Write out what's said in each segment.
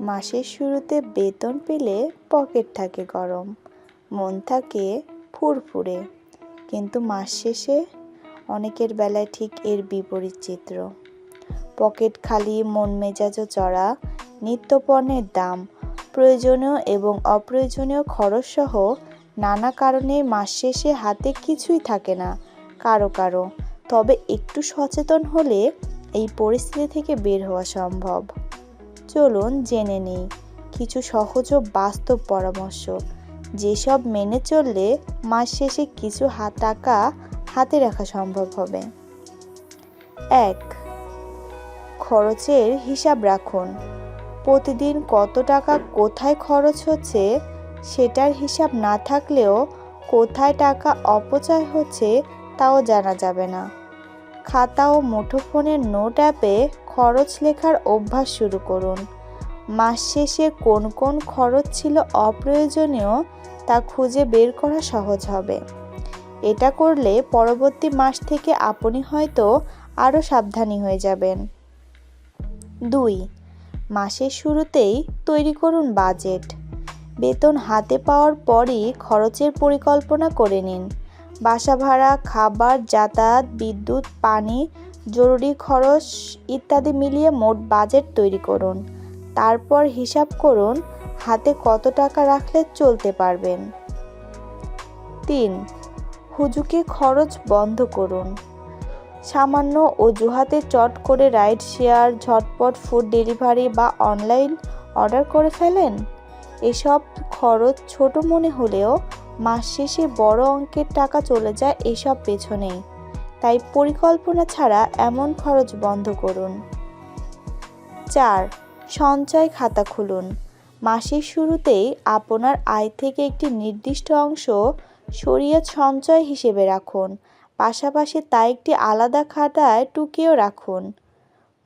মাসের শুরুতে বেতন পেলে পকেট থাকে গরম, মন থাকে ফুরফুরে। কিন্তু মাস শেষে অনেকের বেলায় ঠিক এর বিপরীত চিত্র। পকেট খালি, মন মেজাজও চড়া নিত্যপণ্যের দাম, প্রয়োজনীয় এবং অপ্রয়োজনীয় খরচসহ নানা কারণে মাস শেষে হাতে কিছুই থাকে না, কারও কারও। তবে একটু সচেতন হলে এই পরিস্থিতি থেকে বের হওয়া সম্ভব। চলুন জেনে নিই। কিছু সহজ ও বাস্তব পরামর্শ। যেসব মেনে চললে মাস শেষে কিছু টাকা হাতে রাখা সম্ভব হবে। এক, খরচের হিসাব রাখুন। প্রতিদিন কত টাকা কোথায় খরচ হচ্ছে সেটার হিসাব না থাকলেও কোথায় টাকা অপচয় হচ্ছে তাও জানা যাবে না। খাতা ও মুঠোফোনের নোট অ্যাপে খরচ লেখার অভ্যাস শুরু করুন। মাস শেষে কোন কোন খরচ ছিল অপ্রয়োজনীয় তা খুঁজে বের করা সহজ হবে। এটা করলে পরবর্তী মাস থেকে আপনি হয়তো আরও সাবধানী হয়ে যাবেন। দুই, মাসের শুরুতেই তৈরি করুন বাজেট। বেতন হাতে পাওয়ার পরই খরচের পরিকল্পনা করে নিন। বাসা ভাড়া, খাবার, যাতায়াত, বিদ্যুৎ, পানি জরুরি খরচ ইত্যাদি মিলিয়ে মোট বাজেট তৈরি করুন। তারপর হিসাব করুন হাতে কত টাকা রাখলে চলতে পারবেন। তিন, হুজুকে খরচ বন্ধ করুন। সামান্য অজুহাতে চট করে রাইড শেয়ার, ঝটপট ফুড ডেলিভারি বা অনলাইন অর্ডার করে ফেলেন? এসব খরচ ছোট মনে হলেও মাস শেষে বড় অঙ্কের টাকা চলে যায় এসব পেছনেই। তাই পরিকল্পনা ছাড়া এমন খরচ বন্ধ করুন। চার, সঞ্চয় খাতা খুলুন। মাসের শুরুতেই আপনার আয় থেকে একটি নির্দিষ্ট অংশ সরিয়ে সঞ্চয় হিসেবে রাখুন। পাশাপাশি তা একটি আলাদা খাতায় টুকিয়েও রাখুন।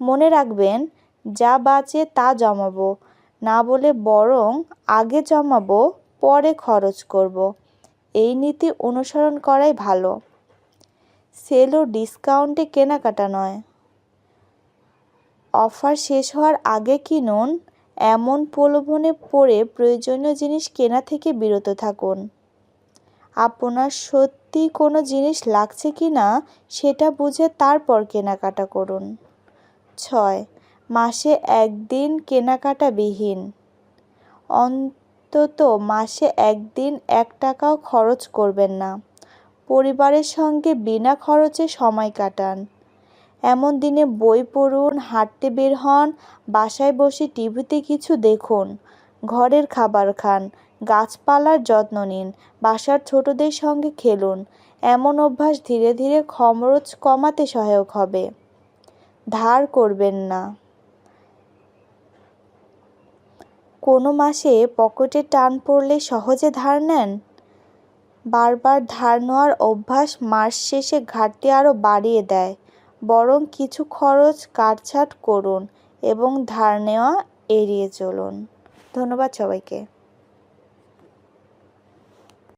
মনে রাখবেন, যা বাঁচে তা জমাবো, না বলে বরং আগে জমাবো, পরে খরচ করব। এই নীতি অনুসরণ করাই ভালো। সেল ও ডিসকাউন্টে কেনাকাটা নয়। অফার শেষ হওয়ার আগে কিনুন, এমন প্রলোভনে পড়ে প্রয়োজনীয় জিনিস কেনা থেকে বিরত থাকুন। আপনার সত্যি কোনো জিনিস লাগছে কি না, সেটা বুঝে তারপর কেনাকাটা করুন। ছয়, মাসে একদিন কেনাকাটা বিহীন অন্তত মাসে একদিন এক টাকাও খরচ করবেন না। পরিবারের সঙ্গে বিনা খরচে সময় কাটান। এমন দিনে বই পড়ুন, হাঁটতে বের হন, বাসায় বসে টিভিতে কিছু দেখুন, ঘরের খাবার খান, গাছপালার যত্ন নিন, বাসার ছোটদের সঙ্গে খেলুন, এমন অভ্যাস ধীরে ধীরে খরচ কমাতে সহায়ক হবে। ধার করবেন না। কোনো মাসে পকেটে টান পড়লে সহজে ধার নেন? বারবার ধার নেওয়ার অভ্যাস মাস শেষে ঘাটতি আরও বাড়িয়ে দেয়। বরং কিছু খরচ কাটছাট করুন এবং ধার নেওয়া এড়িয়ে চলুন। ধন্যবাদ সবাইকে।